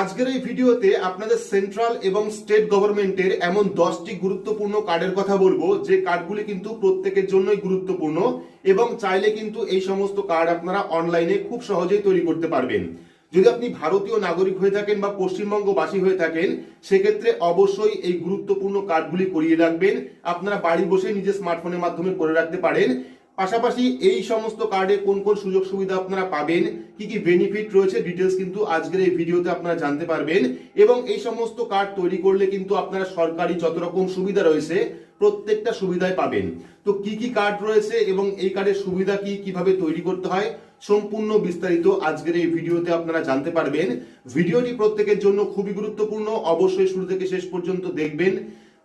আজকের এই ভিডিওতে আপনাদের সেন্ট্রাল এবং স্টেট গভর্নমেন্টের এমন দশটি গুরুত্বপূর্ণ কার্ডের কথা বলব। যে কার্ডগুলি কিন্তু প্রত্যেকের জন্যই গুরুত্বপূর্ণ এবং চাইলে কিন্তু এই সমস্ত কার্ড আপনারা অনলাইনে খুব সহজেই তৈরি করতে পারবেন। যদি আপনি ভারতীয় নাগরিক হয়ে থাকেন বা পশ্চিমবঙ্গবাসী হয়ে থাকেন, সেক্ষেত্রে অবশ্যই এই গুরুত্বপূর্ণ কার্ডগুলি করিয়ে রাখবেন। আপনারা বাড়ি বসে নিজের স্মার্টফোনের মাধ্যমে করে রাখতে পারেন। পাশাপাশি এই সমস্ত কার্ডে কোন কোন সুযোগ সুবিধা আপনারা পাবেন, কি কি বেনিফিট রয়েছে ডিটেলস কিন্তু আজকের এই ভিডিওতে আপনারা জানতে পারবেন। এবং এই সমস্ত কার্ড তৈরি করলে কিন্তু আপনারা সরকারি যত রকম সুবিধা রয়েছে, প্রত্যেকটা সুবিধায় পাবেন। তো কি কি কার্ড রয়েছে এবং এই কার্ডের সুবিধা কি, কীভাবে তৈরি করতে হয়, সম্পূর্ণ বিস্তারিত আজকের এই ভিডিওতে আপনারা জানতে পারবেন। ভিডিওটি প্রত্যেকের জন্য খুবই গুরুত্বপূর্ণ, অবশ্যই শুরু থেকে শেষ পর্যন্ত দেখবেন।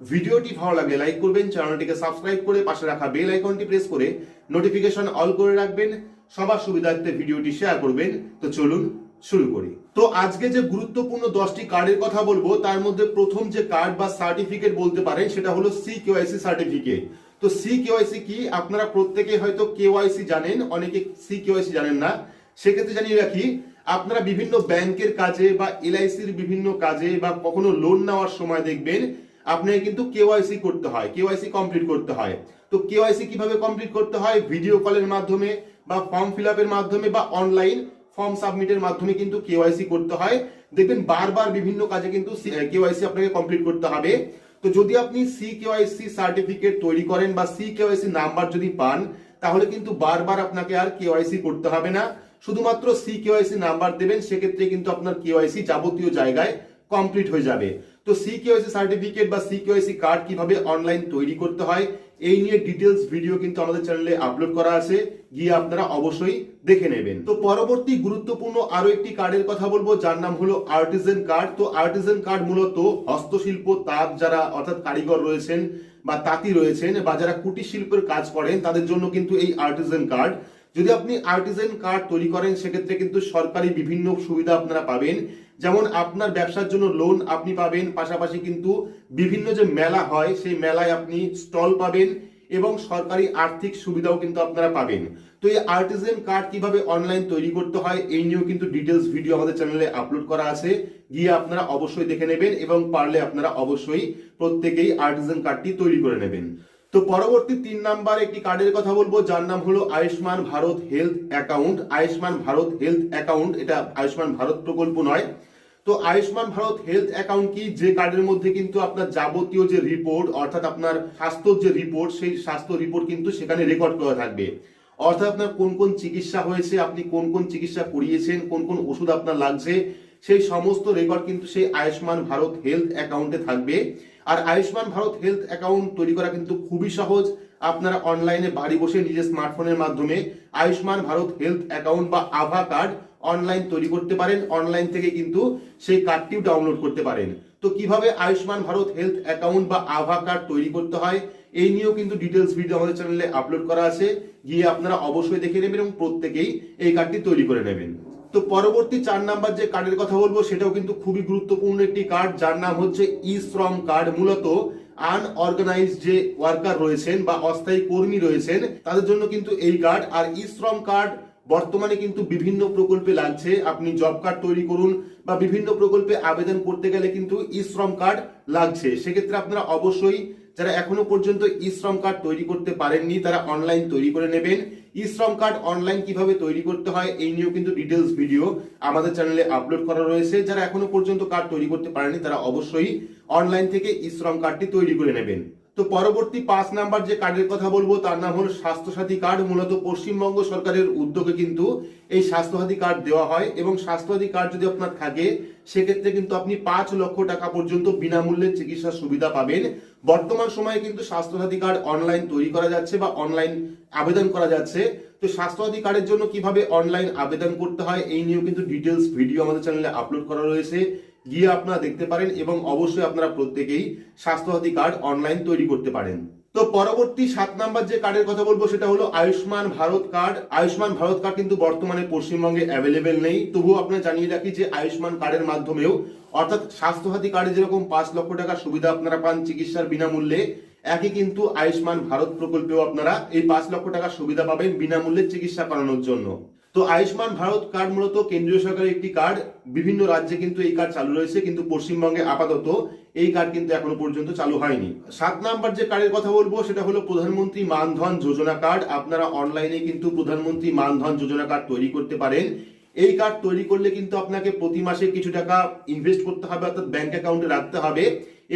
ভিডিওটি ভালো লাগলে লাইক করবেন চ্যানেলটিকে সাবস্ক্রাইব করে পাশে রাখা বেল আইকনটি প্রেস করে নোটিফিকেশন অল করে রাখবেন, সবার সুবিধার্থে ভিডিওটি শেয়ার করবেন। তো চলুন শুরু করি। তো আজকে যে গুরুত্বপূর্ণ দশটি কার্ডের কথা বলব, তার মধ্যে প্রথম যে কার্ড বা সার্টিফিকেট বলতে পারেন, সেটা হলো সি কেওয়াইসি সার্টিফিকেট তো সি কেওয়াইসি কি? আপনারা প্রত্যেকে হয়তো কেওয়াইসি জানেন, অনেকে সি কেওয়াইসি জানেন না। সেক্ষেত্রে জানিয়ে রাখি, আপনারা বিভিন্ন ব্যাংকের কাজে বা এলআইসির বিভিন্ন কাজে বা কখনো লোন নেওয়ার সময় দেখবেন আপনাকে কিন্তু কেওয়াইসি করতে হয় কেওয়াইসি কমপ্লিট করতে হয়। তো কেওয়াইসি কীভাবে কমপ্লিট করতে হয়? ভিডিও কলের মাধ্যমে বা ফর্ম ফিল মাধ্যমে বা অনলাইন ফর্ম সাবমিটের মাধ্যমে কিন্তু কেওয়াইসি করতে হয়। দেখবেন বারবার বিভিন্ন কাজে কিন্তু কেওয়াইসি আপনাকে কমপ্লিট করতে হবে। তো যদি আপনি সি কেওয়াইসি সার্টিফিকেট তৈরি করেন বা সি কেওয়াইসি নাম্বার যদি পান, তাহলে কিন্তু বারবার আপনাকে আর কেওয়াইসি করতে হবে না। শুধুমাত্র সি কেওয়াইসি নাম্বার দেবেন, সেক্ষেত্রে কিন্তু আপনার কেওয়াইসি যাবতীয় জায়গায় কমপ্লিট হয়ে যাবে। তো সি কেওয়াইসি সার্টিফিকেট বা সি কেওয়াইসি কার্ড কীভাবে অনলাইন তৈরি করতে হয়, এই নিয়ে ডিটেলস ভিডিও কিন্তু আমাদের চ্যানেলে আপলোড করা আছে, গিয়ে আপনারা অবশ্যই দেখে নেবেন। তো পরবর্তী গুরুত্বপূর্ণ আরও একটি কার্ডের কথা বলব, যার নাম হলো আর্টিজেন কার্ড তো আর্টিজেন কার্ড মূলত হস্তশিল্প, তাঁত যারা অর্থাৎ কারিগর রয়েছেন বা তাঁতি রয়েছেন বা যারা কুটির শিল্পের কাজ করেন, তাদের জন্য কিন্তু এই আর্টিজেন কার্ড যদি আপনি আর্টিজেন কার্ড তৈরি করেন, সেক্ষেত্রে কিন্তু সরকারি বিভিন্ন সুবিধা আপনারা পাবেন। যেমন আপনার ব্যবসার জন্য লোন আপনি পাবেন, পাশাপাশি কিন্তু বিভিন্ন যে মেলা হয়, সেই মেলায় আপনি স্টল পাবেন এবং সরকারি আর্থিক সুবিধাও কিন্তু আপনারা পাবেন। তো এই আর্টিজেন কার্ড কীভাবে অনলাইন তৈরি করতে হয়, এই নিয়েও কিন্তু ডিটেলস ভিডিও আমাদের চ্যানেলে আপলোড করা আছে। গিয়ে আপনারা অবশ্যই দেখে নেবেন এবং পারলে আপনারা অবশ্যই প্রত্যেকেই আর্টিজেন কার্ডটি তৈরি করে নেবেন। তো পরবর্তী তিন নাম্বার একটি কার্ডের কথা বলব, যার নাম হলো Ayushman Bharat health account. Ayushman Bharat health account, এটা আয়ুষ্মান ভারত প্রকল্প নয়। তো আয়ুষ্মান ভারত হেলথ অ্যাকাউন্ট কি? যে কার্ডের মধ্যে কিন্তু আপনার যাবতীয় যে রিপোর্ট অর্থাৎ আপনার স্বাস্থ্য যে রিপোর্ট সেই স্বাস্থ্য রিপোর্ট কিন্তু সেখানে রেকর্ড করা থাকবে। অর্থাৎ আপনার কোন কোন চিকিৎসা হয়েছে, আপনি কোন কোন চিকিৎসা করিয়েছেন, কোন কোন ওষুধ আপনার লাগছে, সেই সমস্ত রেকর্ড কিন্তু সেই আয়ুষ্মান ভারত হেলথ অ্যাকাউন্টে থাকবে। আর আয়ুষ্মান ভারত হেলথ অ্যাকাউন্ট তৈরি করা কিন্তু খুবই সহজ। আপনারা অনলাইনে বাড়ি বসে নিজের স্মার্টফোনের মাধ্যমে আয়ুষ্মান ভারত হেলথ অ্যাকাউন্ট বা আভা কার্ড অনলাইন তৈরি করতে পারেন। অনলাইন থেকে কিন্তু সেই কার্ডটিও ডাউনলোড করতে পারেন। তো কীভাবে আয়ুষ্মান ভারত হেলথ অ্যাকাউন্ট বা আভা কার্ড তৈরি করতে হয়, এই নিয়েও কিন্তু ডিটেলস ভিডিও আমাদের চ্যানেলে আপলোড করা আছে। গিয়ে আপনারা অবশ্যই দেখে নেবেন এবং প্রত্যেকেই এই কার্ডটি তৈরি করে নেবেন। তো পরবর্তী চার নাম্বার যে কার্ডের কথা বলব, সেটাও কিন্তু খুবই গুরুত্বপূর্ণ একটি কার্ড যার নাম হচ্ছে ই শ্রম কার্ড মূলত আনঅর্গানাইজ যে ওয়ার্কার রয়েছেন বা অস্থায়ী কর্মী রয়েছেন, তাদের জন্য কিন্তু এই কার্ড আর ই শ্রম কার্ড বর্তমানে কিন্তু বিভিন্ন প্রকল্পে লাগছে। আপনি জব কার্ড তৈরি করুন বা বিভিন্ন প্রকল্পে আবেদন করতে গেলে কিন্তু ই শ্রম কার্ড লাগছে। সেক্ষেত্রে আপনারা অবশ্যই যারা এখনও পর্যন্ত ই শ্রম কার্ড তৈরি করতে পারেননি, তারা অনলাইন তৈরি করে নেবেন। ই শ্রম কার্ড অনলাইন কীভাবে তৈরি করতে হয়, এই নিয়েও কিন্তু ডিটেলস ভিডিও আমাদের চ্যানেলে আপলোড করা রয়েছে। যারা এখনও পর্যন্ত কার্ড তৈরি করতে পারেনি তারা অবশ্যই অনলাইন থেকে ই শ্রম কার্ডটি তৈরি করে নেবেন। তো পরবর্তী পাঁচ নাম্বার যে কার্ডের কথা বলব, তার নাম হলো স্বাস্থ্যসাথী কার্ড মূলত পশ্চিমবঙ্গ সরকারের উদ্যোগে কিন্তু এই স্বাস্থ্যসাথী কার্ড দেওয়া হয় এবং স্বাস্থ্যসাথী কার্ড যদি আপনার থাকে, সেক্ষেত্রে কিন্তু আপনি পাঁচ লক্ষ টাকা পর্যন্ত বিনামূল্যে চিকিৎসার সুবিধা পাবেন। বর্তমান সময়ে কিন্তু স্বাস্থ্যসাথী কার্ড অনলাইন তৈরি করা যাচ্ছে বা অনলাইন আবেদন করা যাচ্ছে। তো স্বাস্থ্যসাথী কার্ডের জন্য কীভাবে অনলাইন আবেদন করতে হয়, এই নিয়েও কিন্তু ডিটেলস ভিডিও আমাদের চ্যানেলে আপলোড করা রয়েছে। গিয়ে আপনারা দেখতে পারেন এবং অবশ্যই আপনারা প্রত্যেকেই স্বাস্থ্যসাথী কার্ড অনলাইন তৈরি করতে পারেন। তো পরবর্তী সাত নাম্বার যে কার্ডের কথা বলব সেটা হলো আয়ুষ্মান ভারত কার্ড আয়ুষ্মান ভারত কার্ড কিন্তু বর্তমানে পশ্চিমবঙ্গে অ্যাভেলেবেল নেই। তবুও আপনারা জানিয়ে রাখি যে আয়ুষ্মান কার্ডের মাধ্যমেও অর্থাৎ স্বাস্থ্যসাথী কার্ডে যেরকম পাঁচ লক্ষ টাকা সুবিধা আপনারা পান চিকিৎসার বিনামূল্যে, একই কিন্তু আয়ুষ্মান ভারত প্রকল্পেও আপনারা এই পাঁচ লক্ষ টাকা সুবিধা পাবেন বিনামূল্যে চিকিৎসা করানোর জন্য। তো আয়ুষ্মান ভারত কার্ড মূলত কেন্দ্রীয় সরকারের একটি কার্ড বিভিন্ন রাজ্যে কিন্তু এই কার্ড চালু রয়েছে, কিন্তু পশ্চিমবঙ্গে আপাতত এই কার্ড কিন্তু এখনও পর্যন্ত চালু হয়নি। সাত নাম্বার যে কার্ডের কথা বলব, সেটা হলো প্রধানমন্ত্রী মানধন যোজনা কার্ড আপনারা অনলাইনে কিন্তু প্রধানমন্ত্রী মানধন যোজনা কার্ড তৈরি করতে পারেন। এই কার্ড তৈরি করলে কিন্তু আপনাকে প্রতি মাসে কিছু টাকা ইনভেস্ট করতে হবে, অর্থাৎ ব্যাংক অ্যাকাউন্টে রাখতে হবে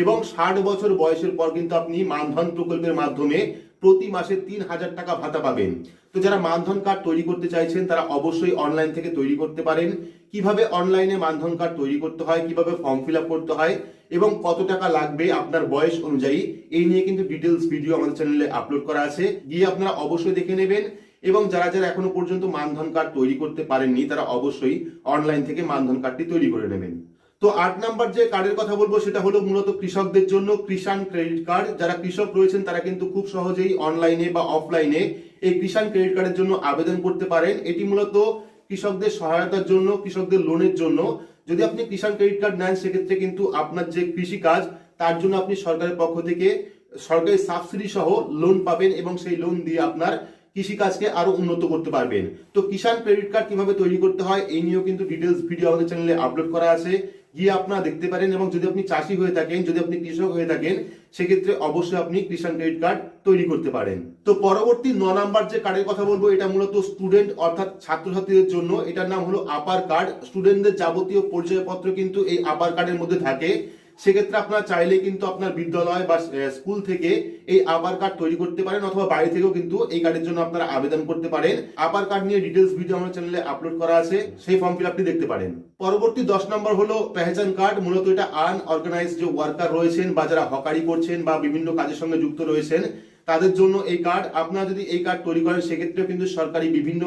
এবং ষাট বছর বয়সের পর কিন্তু আপনি মানধন প্রকল্পের মাধ্যমে প্রতি মাসে তিন হাজার টাকা ভাতা পাবেন। তো যারা মানধন কার্ড তৈরি করতে চাইছেন, তারা অবশ্যই অনলাইন থেকে তৈরি করতে পারেন। কীভাবে অনলাইনে মানধন কার্ড তৈরি করতে হয়, কীভাবে ফর্ম ফিল করতে হয়, এবং কত টাকা লাগবে আপনার বয়স অনুযায়ী, এই নিয়ে কিন্তু ডিটেলস ভিডিও আমাদের চ্যানেলে আপলোড করা আছে। গিয়ে আপনারা অবশ্যই দেখে নেবেন, এবং যারা যারা এখনও পর্যন্ত মানধন কার্ড তৈরি করতে পারেননি, তারা অবশ্যই অনলাইন থেকে মানধন কার্ডটি তৈরি করে নেবেন। তো আট নাম্বার যে কার্ডের কথা বলব, সেটা হলো মূলত কৃষকদের জন্য কিষাণ ক্রেডিট কার্ড যারা কৃষক রয়েছেন, তারা কিন্তু খুব সহজেই অনলাইনে বা অফলাইনে এই কিষাণ ক্রেডিট কার্ডের জন্য আবেদন করতে পারেন। এটি মূলত কৃষকদের সহায়তার জন্য, কৃষকদের লোনের জন্য। যদি আপনি কিষাণ ক্রেডিট কার্ড নেন, সেক্ষেত্রে কিন্তু আপনার যে কৃষি কাজ, তার জন্য আপনি সরকারের পক্ষ থেকে সরকারি সাবসিডি সহ লোন পাবেন এবং সেই লোন দিয়ে আপনার কৃষিকাজকে আরও উন্নত করতে পারবেন। তো কিষাণ ক্রেডিট কার্ড কীভাবে তৈরি করতে হয়, এই নিয়েও কিন্তু ডিটেলস ভিডিও আমাদের চ্যানেলে আপলোড করা আছে। গিয়ে আপনারা দেখতে পারেন এবং যদি আপনি চাষি হয়ে থাকেন, যদি আপনি কৃষক হয়ে থাকেন, সেক্ষেত্রে অবশ্যই আপনি কিষাণ ক্রেডিট কার্ড তৈরি করতে পারেন। তো পরবর্তী ন নাম্বার যে কার্ডের কথা বলব, এটা মূলত স্টুডেন্ট অর্থাৎ ছাত্রছাত্রীদের জন্য। এটার নাম হলো আপার কার্ড স্টুডেন্টদের যাবতীয় পরিচয়পত্র কিন্তু এই আপার কার্ডের মধ্যে থাকে। সেক্ষেত্রে আপনারা চাইলে কিন্তু আপনার বিদ্যালয় বা স্কুল থেকে এই আবার কার্ড তৈরি করতে পারেন অথবা বাড়ি থেকেও কিন্তু এই কার্ডের জন্য আপনারা আবেদন করতে পারেন। আবার কার্ড নিয়ে ডিটেলস ভিডিও আমার চ্যানেলে আপলোড করা আছে, সেই ফর্ম ফিল আপনি দেখতে পারেন। পরবর্তী দশ নম্বর হলো পেহচান কার্ড, মূলত এটা আনঅর্গানাইজ যে ওয়ার্কার রয়েছেন বা যারা হকারি করছেন বা বিভিন্ন কাজের সঙ্গে যুক্ত রয়েছেন তাদের জন্য এই কার্ড আপনারা যদি এই কার্ড তৈরি করেন, সেক্ষেত্রে কিন্তু সরকারি বিভিন্ন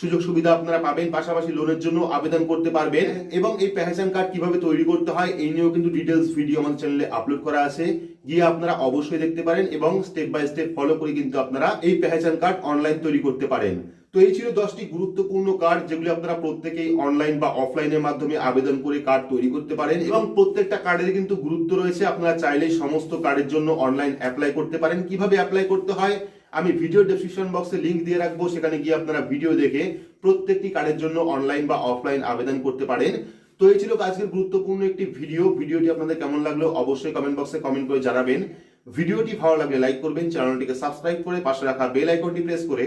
সুযোগ সুবিধা আপনারা পাবেন, পাশাপাশি লোনের জন্য আবেদন করতে পারবেন। এবং এই পেহচান কার্ড কীভাবে তৈরি করতে হয়, এই নিয়েও কিন্তু ডিটেলস ভিডিও আমাদের চ্যানেলে আপলোড করা আছে। গিয়ে আপনারা অবশ্যই দেখতে পারেন এবং স্টেপ বাই স্টেপ ফলো করে কিন্তু আপনারা এই পেহচান কার্ড অনলাইন তৈরি করতে পারেন। তো এই ছিল দশটি গুরুত্বপূর্ণ কার্ড যেগুলি আপনারা প্রত্যেকেই অনলাইন বা অফলাইনের মাধ্যমে আবেদন করে কার্ড তৈরি করতে পারেন এবং প্রত্যেকটা কার্ডের কিন্তু গুরুত্ব রয়েছে। আপনারা চাইলেই সমস্ত কার্ডের জন্য অনলাইন অ্যাপ্লাই করতে পারেন। কীভাবে অ্যাপ্লাই করতে হয়? আমি ভিডিও ডেসক্রিপশন বক্সে লিংক দিয়ে রাখব। সেখানে গিয়ে আপনারা ভিডিও দেখে প্রত্যেকটি কার্ডের জন্য অনলাইন বা অফলাইন আবেদন করতে পারেন। তো এই ছিল আজকের গুরুত্বপূর্ণ একটি ভিডিও ভিডিওটি আপনাদের কেমন লাগল অবশ্যই কমেন্ট বক্সে কমেন্ট করে জানাবেন। ভিডিওটি ভালো লাগলে লাইক করবেন। চ্যানেলটিকে সাবস্ক্রাইব করে পাশে রাখা বেল আইকনটি প্রেস করে